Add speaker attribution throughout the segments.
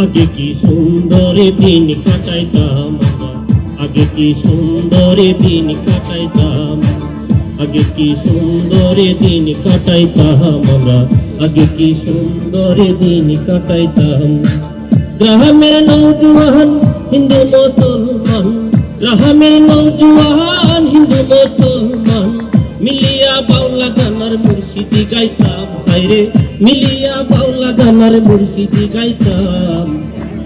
Speaker 1: আগে কি সুন্দরে দিন কাটাইতাম? আগে কি সুন্দরে দিন কাটাইতাম? আগে কি সুন্দরে দিন কাটাইতাম আমরা? আগে কি সুন্দরে দিন কাটাইতাম? গ্রামের নৌজওয়ান হিন্দু মুসলমান। গ্রামের নৌজওয়ান হিন্দু মুসলমান। মিলিয়া বাউলা গানার মুর্শিদি গাইতাম। হায়রে, মিলিয়া বাউলা গানার মুর্শিদি গাইতাম।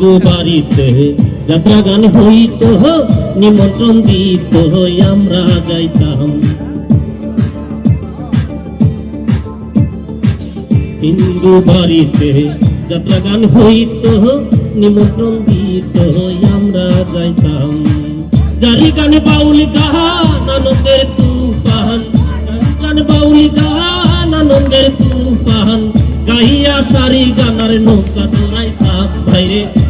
Speaker 1: বাড়িতে যাত্রা গান হইত নিমন্ত্রণ দিত আমরা যাইতাম। হিন্দু বাড়িতে যাত্রা গান হইত নিমন্ত্রণ দিত আমরা যাইতাম। জারি গান বাউল গান, আনন্দের তুফান। গান বাউল গান, আনন্দের তুফান। গাইয়া সারি গানার নৌকা দৌড়াইতাম। ভাইরে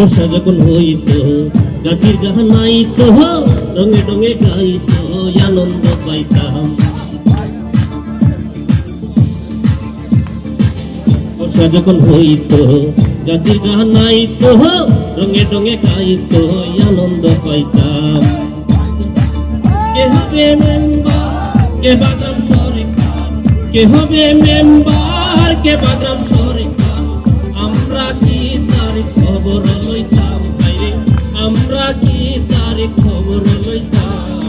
Speaker 1: বর্ষা যখন হইত, গাছের গাহা নাইত, রঙে রঙে গাইত আনন্দ পাইতাম। বর্ষা যখন হইত, গাছের গাহা নাইত, রঙে রঙে গাইত আনন্দ পাইতাম। কে হবে মেম্বার, কে বাদাম সরকার? কে হবে মেম্বার, কে বাদাম সরকার? আমরা কি খবর লইতাম ভাইরে আমরা কি তার খবর লইতাম?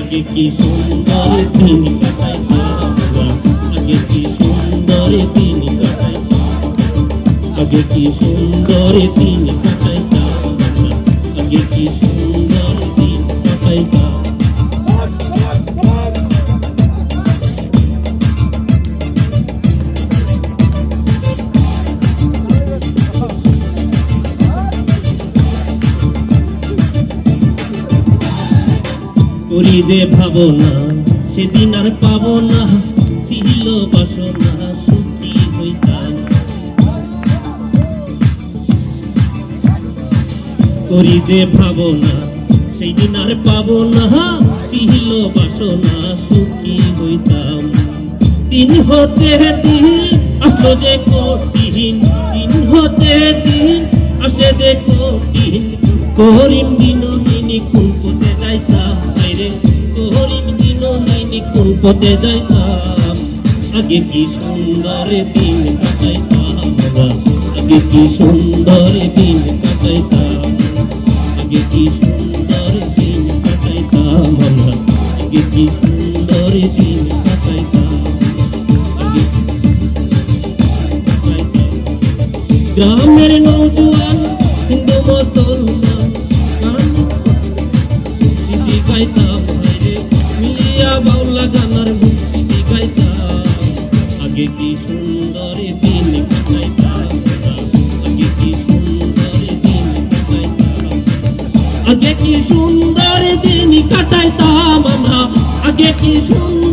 Speaker 1: আগে কি সুন্দর দিন কাটাইতাম, আগে কি সুন্দর দিন কাটাইতাম, আগে কি সুন্দর দিন কাটাইতাম, আগে কি সুন্দর দিন কাটাইতাম। করি যে ভাবনা, সেদিন আর পাবো না। ছিল বাসনা সুখী হইতাম। করি যে ভাবনা সেই দিন আর পাবো না। ছিল বাসনা সুখী হইতাম। দিন হতে দিন আসলো যে কঠিন, দিন হতে দিন আসে যে কঠিন। করিম দিনী কোন কোন পথে যাইতাম। আগে কি সুন্দর দিন কাটাইতাম আগে কি সুন্দর দিন কাটাইতাম। আগে কি সুন্দর দিন কাটাইতাম আগে কি সুন্দর দিন কাটাইতাম। গ্রামের নৌজওয়ান হিন্দু মুসলমান, গান গাইতাম। কি সুন্দর দিন কাটাইতাম আমরা। আগে কি সুন্দর